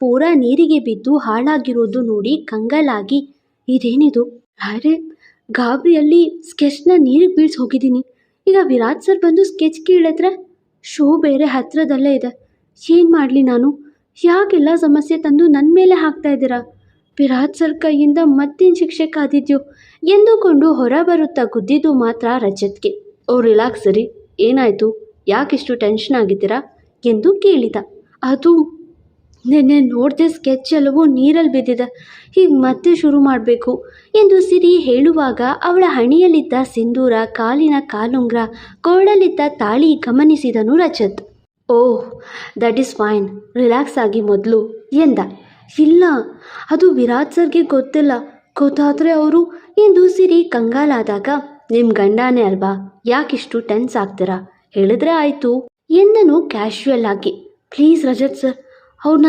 ಪೂರಾ ನೀರಿಗೆ ಬಿದ್ದು ಹಾಳಾಗಿರೋದು ನೋಡಿ ಕಂಗಾಲಾಗಿ, ಇದೇನಿದು? ಅರೆ, ಗಾಬರಿಯಲ್ಲಿ ಸ್ಕೆಚ್ನ ನೀರಿಗೆ ಬೀಳ್ಸಿ ಹೋಗಿದ್ದೀನಿ. ಈಗ ವಿರಾಟ್ ಸರ್ ಬಂದು ಸ್ಕೆಚ್ ಕೀಳತ್ರ ಶೋ ಬೇರೆ ಹತ್ರದಲ್ಲೇ ಇದೆ. ಏನು ಮಾಡಲಿ ನಾನು? ಯಾಕೆಲ್ಲ ಸಮಸ್ಯೆ ತಂದು ನನ್ನ ಮೇಲೆ ಹಾಕ್ತಾ ಇದ್ದೀರಾ? ವಿರಾಟ್ ಸರ್ ಕೈಯಿಂದ ಮತ್ತೇನು ಶಿಕ್ಷೆ ಕಾದಿದ್ಯೋ? ಎಂದುಕೊಂಡು ಹೊರ ಬರುತ್ತಾ ಗುದ್ದಿದ್ದು ಮಾತ್ರ ರಜತ್ಗೆ. ಓ, ರಿಲ್ಯಾಕ್ಸ್ ಸರಿ. ಏನಾಯಿತು? ಯಾಕಿಷ್ಟು ಟೆನ್ಷನ್ ಆಗಿದ್ದೀರಾ? ಎಂದು ಕೇಳಿದ. ಅದು ನೆನ್ನೆ ನೋಡಿದೆ ಸ್ಕೆಚ್ ಎಲ್ಲವೂ ನೀರಲ್ಲಿ ಬಿದ್ದಿದೆ. ಹೀಗೆ ಮತ್ತೆ ಶುರು ಮಾಡಬೇಕು. ಎಂದು ಸಿರಿ ಹೇಳುವಾಗ ಅವಳ ಹಣೆಯಲ್ಲಿದ್ದ ಸಿಂಧೂರ ಕಾಲಿನ ಕಾಲುಂಗ್ರ, ಕೋಳಲಿದ್ದ ತಾಳಿ ಗಮನಿಸಿದನು Rajat. Oh that is fine relax ಆಗಿ ಮೊದಲು ಎಂದ. ಇಲ್ಲ, ಅದು ವಿರಾಟ್ ಸರ್ಗೆ ಗೊತ್ತಿಲ್ಲ. ಗೊತ್ತಾದರೆ ಅವರು? ಎಂದು ಸಿರಿ ಕಂಗಾಲಾದಾಗ ನಿಮ್ಮ ಗಂಡನೇ ಅಲ್ವಾ? ಯಾಕಿಷ್ಟು ಟೆನ್ಸ್ ಆಗ್ತೀರಾ? ಹೇಳಿದ್ರೆ ಆಯಿತು ಎಂದನು ಕ್ಯಾಶುವಲ್ ಆಗಿ. ಪ್ಲೀಸ್ ರಜತ್ ಸರ್ ಅವ್ರನ್ನ